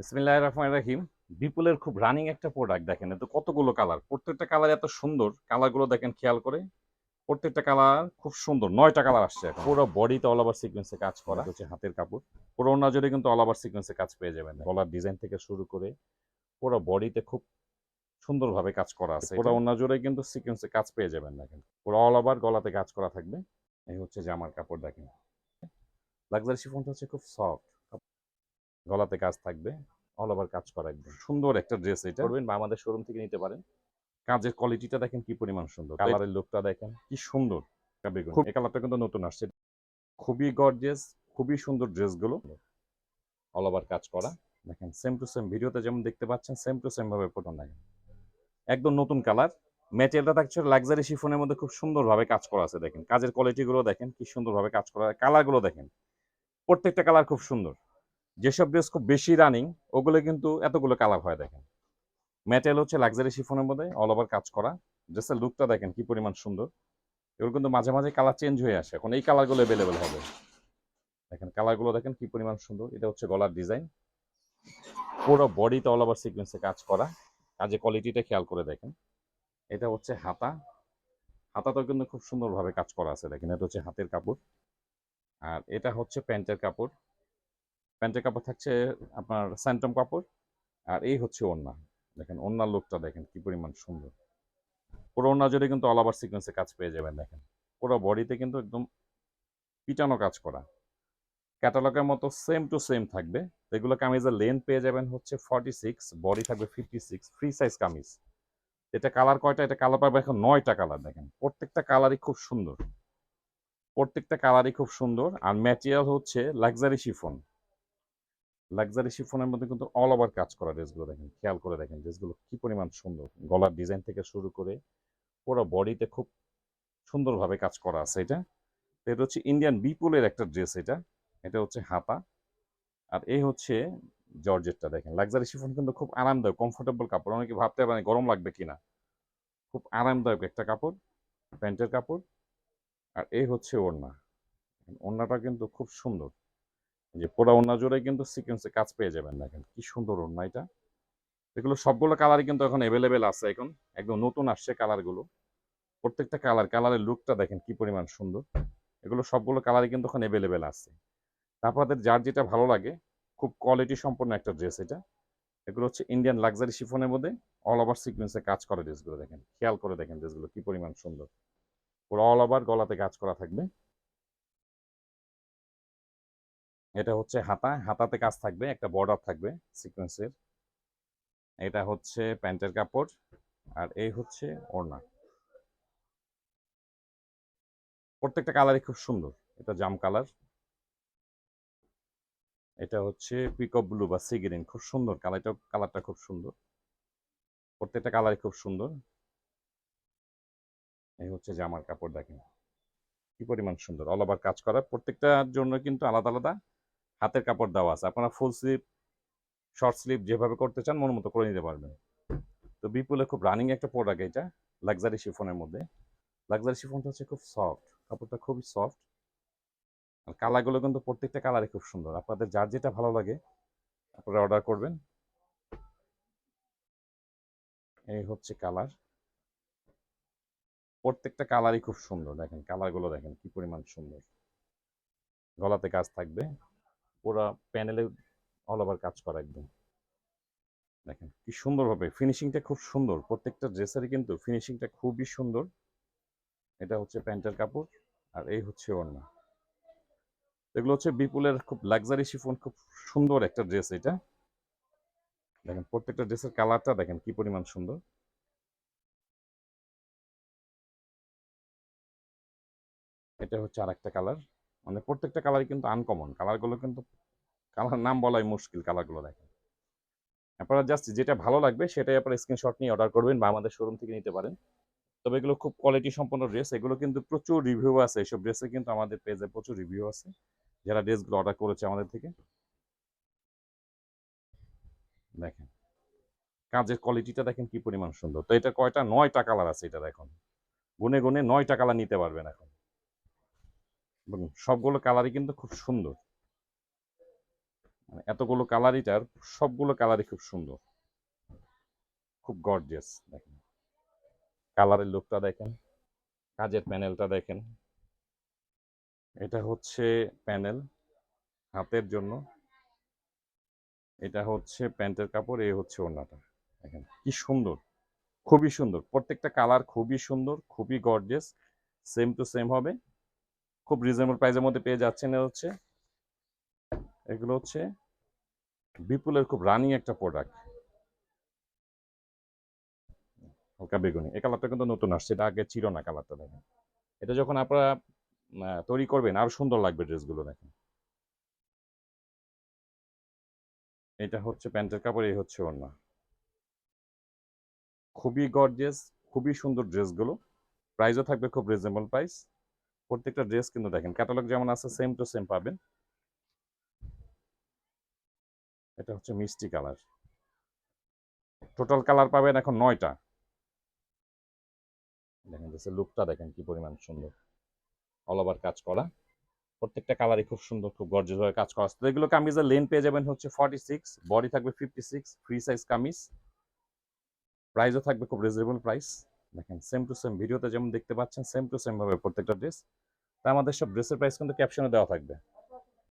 বিসমিল্লাহ রহমান রাহিম। বিপুলের খুব রানিং একটা প্রোডাক্ট দেখেন এত কতগুলো কালার প্রত্যেকটা কালার এত সুন্দর। কালারগুলো দেখেন খেয়াল করে। প্রত্যেকটা কালার খুব সুন্দর। নয়টা কালার আসছে পুরো বডিতে অল ওভার সিকোয়েন্সে কাজ করা। হচ্ছে হাতের কাপড়। পুরো জুড়ে কিন্তু অল ওভার সিকোয়েন্সে কাজ পেয়ে যাবেন। গলার ডিজাইন থেকে শুরু করে পুরো বডিতে খুব সুন্দরভাবে কাজ করা আছে। পুরো জুড়ে কিন্তু সিকোয়েন্সে কাজ পেয়ে যাবেন দেখেন। পুরো অল ওভার গলাতে কাজ করা থাকবে। এই হচ্ছে জামার কাপড় দেখেন। লাক্সারি শিফনটা হচ্ছে খুব সফট গলাতে কাজ থাকবে অল ওভার কাজ করা একদম। সুন্দর একটা ড্রেস এটা। করবেন বা আমাদের শোরুম থেকে নিতে পারেন। কাজের কোয়ালিটিটা দেখেন কি পরিমাণ সুন্দর। কালারের লুকটা দেখেন কি সুন্দর। বেগুন। এই কালারটা কিন্তু নতুন আসছে। খুবই গর্জিয়াস খুবই সুন্দর ড্রেসগুলো অল ওভার কাজ করা। দেখেন সেম টু সেম ভিডিওতে যেমন দেখতে পাচ্ছেন সেম টু সেম ভাবে ফটো দেখেন একদম নতুন কালার ম্যাটেরিয়ালটা থাকছে লাক্সারি শিফনের মধ্যে খুব সুন্দরভাবে কাজ করা আছে দেখেন। কাজের কোয়ালিটিগুলো দেখেন কি সুন্দরভাবে কাজ করা কালারগুলো দেখেন। প্রত্যেকটা কালার খুব সুন্দর। যেসব ড্রেস খুব বেশি রানিং ওগুলো কিন্তু এতগুলো কালার হয় দেখেন। ম্যাটেরিয়াল হচ্ছে লাক্সারি শিফনের মধ্যে অল ওভার কাজ করা। ড্রেসের লুকটা দেখেন কি পরিমাণ সুন্দর। এগুলো কিন্তু মাঝে মাঝে কালার চেঞ্জ হয়ে আসে। এখন এই কালারগুলো অ্যাভেলেবেল হবে। দেখেন কালারগুলো দেখেন কি পরিমাণ সুন্দর। এটা হচ্ছে গলার ডিজাইন পুরো বডিতে অল ওভার সিকোয়েন্সে কাজ করা। কাজে কোয়ালিটিটা খেয়াল করে দেখেন। এটা হচ্ছে হাতা। হাতাতেও কিন্তু খুব সুন্দরভাবে কাজ করা আছে দেখেন। এটা হচ্ছে হাতের কাপড়। আর এটা হচ্ছে প্যান্টের কাপড়। প্যান্টের কাপড় থাকছে আপনার স্যান্টম কাপড়, আর এই হচ্ছে ওড়না। দেখেন, ওড়নার লুকটা দেখেন কি পরিমাণ সুন্দর। পুরো ওড়না জুড়ে কিন্তু অল ওভার সিকোয়েন্সে কাজ পেয়ে যাবেন, দেখেন। পুরো বডিতে কিন্তু একদম পিটানো কাজ করা। ক্যাটালগের মতো সেম টু সেম থাকবে। এগুলো কামিজের লেন্থ পেয়ে যাবেন হচ্ছে ফর্টি সিক্স বডি থাকবে fifty six free size kameez. এটা কালার কয়টা? এটা কালার পাবে এখন নয়টা কালার দেখেন। প্রত্যেকটা কালারই খুব সুন্দর। প্রত্যেকটা কালারই খুব সুন্দর। আর ম্যাটেরিয়াল হচ্ছে লাক্সারি শিফন লাক্সারি শিফনের মধ্যে কিন্তু অল ওভার কাজ করা ড্রেসগুলো দেখেন, খেয়াল করে দেখেন ড্রেসগুলো কি পরিমাণ সুন্দর। গলার ডিজাইন থেকে শুরু করে পুরো বডিতে খুব সুন্দরভাবে কাজ করা আছে এটা। এটা হচ্ছে ইন্ডিয়ান বিপুলের একটা ড্রেস এটা। এটা হচ্ছে হাতা। আর এই হচ্ছে জর্জেটটা দেখেন। লাক্সারি শিফন কিন্তু খুব আরামদায়ক কমফোর্টেবল কাপড়। অনেকে ভাবতে পারেন গরম লাগবে কিনা। খুব আরামদায়ক একটা কাপড়, প্যান্টের কাপড়। আর এই হচ্ছে ওড়না। ওড়নাটা কিন্তু খুব সুন্দর। যে পোড়া ওড়না জোরে কিন্তু সিকোয়েন্সে কাজ পেয়ে যাবেন দেখেন কি সুন্দর ওড়না এটা। এগুলো সবগুলো কালারই কিন্তু এখন অ্যাভেলেবেল আছে এখন। একদম নতুন আসছে কালারগুলো প্রত্যেকটা কালার কালারের লুকটা দেখেন কি পরিমাণ সুন্দর। এগুলো সবগুলো কালারই কিন্তু এখন অ্যাভেলেবেল আছে। আপনাদের যার যেটা ভালো লাগে, খুব কোয়ালিটি সম্পন্ন একটা ড্রেস এটা। এগুলো হচ্ছে ইন্ডিয়ান লাক্সারি শিফনের মধ্যে অল ওভার সিকোয়েন্সে কাজ করে ড্রেসগুলো দেখেন। খেয়াল করে দেখেন ড্রেসগুলো কি পরিমাণ সুন্দর। পুরো অল ওভার গলাতে কাজ করা থাকবে। এটা হচ্ছে হাতা। হাতাতে কাজ থাকবে, একটা বর্ডার থাকবে সিকোয়েন্সের এটা হচ্ছে প্যান্টের কাপড় আর এই হচ্ছে ওড়না। প্রত্যেকটা কালারই খুব সুন্দর। এটা জাম কালার এটা হচ্ছে পিকঅপ ব্লু বা সি গ্রিন খুব সুন্দর কালারটা কালারটা খুব সুন্দর। প্রত্যেকটা কালারই খুব সুন্দর। এই হচ্ছে জামার কাপড়, দেখেন। কি পরিমাণ সুন্দর। অল ওভার কাজ করা। প্রত্যেকটার জন্য কিন্তু আলাদা আলাদা। হাতের কাপড় দেওয়া আছে। আপনারা ফুল স্লিপ শর্ট স্লিপ যেভাবে করতে চান মন মতো করে নিতে পারবেন। তো বিপুলে খুব রানিং একটা প্রোডাক্ট এটা লাক্সারি শিফনের মধ্যে। লাক্সারি শিফনটা হচ্ছে খুব সফট কাপড়টা খুবই সফট আর কালারগুলো কিন্তু প্রত্যেকটা কালারই খুব সুন্দর। আপনাদের যার যেটা ভালো লাগে, আপনারা অর্ডার করবেন। এই হচ্ছে কালার। প্রত্যেকটা কালারই খুব সুন্দর। দেখেন, কালারগুলো দেখেন, কি পরিমাণ সুন্দর। গলাতে কাজ থাকবে। পুরো প্যানেলে অল ওভার কাজ করা একদম। দেখেন, কি সুন্দরভাবে ফিনিশিংটা খুব সুন্দর। প্রত্যেকটা ড্রেসেরই কিন্তু ফিনিশিংটা খুবই সুন্দর। এটা হচ্ছে প্যান্টের কাপড়, আর এই হচ্ছে ওড়না। এগুলো হচ্ছে বিপুলের খুব লাক্সারি শিফন খুব সুন্দর একটা ড্রেস এটা। দেখেন, প্রত্যেকটা ড্রেসের কালারটা দেখেন, কি পরিমাণ সুন্দর। এটা হচ্ছে আর একটা কালার মানে প্রত্যেকটা কালারই কিন্তু আনকমন কালারগুলো কিন্তু কালার নাম বলাই মুশকিল কালারগুলো দেখেন। আপনারা জাস্ট যেটা ভালো লাগবে সেটাই আপনারা স্ক্রিনশট নিয়ে অর্ডার করবেন বা আমাদের শোরুম থেকে নিতে পারেন। তবে এগুলো খুব কোয়ালিটি সম্পন্ন ড্রেস এগুলো কিন্তু প্রচুর রিভিউ আছে। এইসব ড্রেসে কিন্তু আমাদের পেজে প্রচুর রিভিউ আছে। যারা ড্রেসগুলো অর্ডার করেছে আমাদের থেকে। দেখেন, কাজের কোয়ালিটিটা দেখেন কি পরিমাণ সুন্দর। তো এটা কয়টা? নয়টা কালার আছে এটা দেখুন। গুনে গুনে নয়টা কালার নিতে পারবেন এখন। এবং সবগুলো কালারই কিন্তু খুব সুন্দর। মানে এতগুলো কালারিটার সবগুলো কালারই খুব সুন্দর। খুব গর্জিয়াস দেখেন। কালারের লুকটা দেখেন, কাজের প্যানেলটা দেখেন। এটা হচ্ছে প্যানেল হাতের জন্য। এটা হচ্ছে প্যান্টের কাপড়, এই হচ্ছে ওড়নাটা। দেখেন, কি সুন্দর। খুবই সুন্দর। প্রত্যেকটা কালার খুবই সুন্দর, খুবই গর্জিয়াস সেম টু সেম হবে। খুব রিজনেবল প্রাইসের মধ্যে পেয়ে যাচ্ছেন হচ্ছে। এগুলো হচ্ছে বিপুলের খুব রানিং একটা প্রোডাক্ট হালকা বেগুনি। এই কালারটা কিন্তু নতুন আসছে, এটা আগে ছিল না কালারটা দেখেন। এটা যখন আপনারা তৈরি করবেন, আরও সুন্দর লাগবে ড্রেসগুলো দেখেন। এটা হচ্ছে প্যান্টের কাপড়, এই হচ্ছে ওড়না। খুবই গর্জিয়াস খুবই সুন্দর ড্রেসগুলো প্রাইসও থাকবে খুব রিজনেবল প্রাইস প্রত্যেকটা ড্রেস কিন্তু দেখেন ক্যাটালগ যেমন আছে সেম টু সেম পাবেন। এটা হচ্ছে মিষ্টি কালার। টোটাল কালার পাবেন এখন নয়টা। দেখেন জাস্ট লুকটা দেখেন কি পরিমাণ সুন্দর। অল ওভার কাজ করা। প্রত্যেকটা কালারই খুব সুন্দর, খুব গর্জিয়াস ভাবে কাজ করা। তো এগুলো কামিজের লেন পেয়ে যাবেন হচ্ছে ফর্টি সিক্স বডি থাকবে fifty six free size kameez. প্রাইসও থাকবে খুব রিজনেবল প্রাইস দেখেন সেম টু সেম ভিডিওতে যেমন দেখতে পাচ্ছেন সেম টু সেম ভাবে প্রত্যেকটা ড্রেস তা আমাদের সব ড্রেসের প্রাইস কিন্তু ক্যাপশনে দেওয়া থাকবে।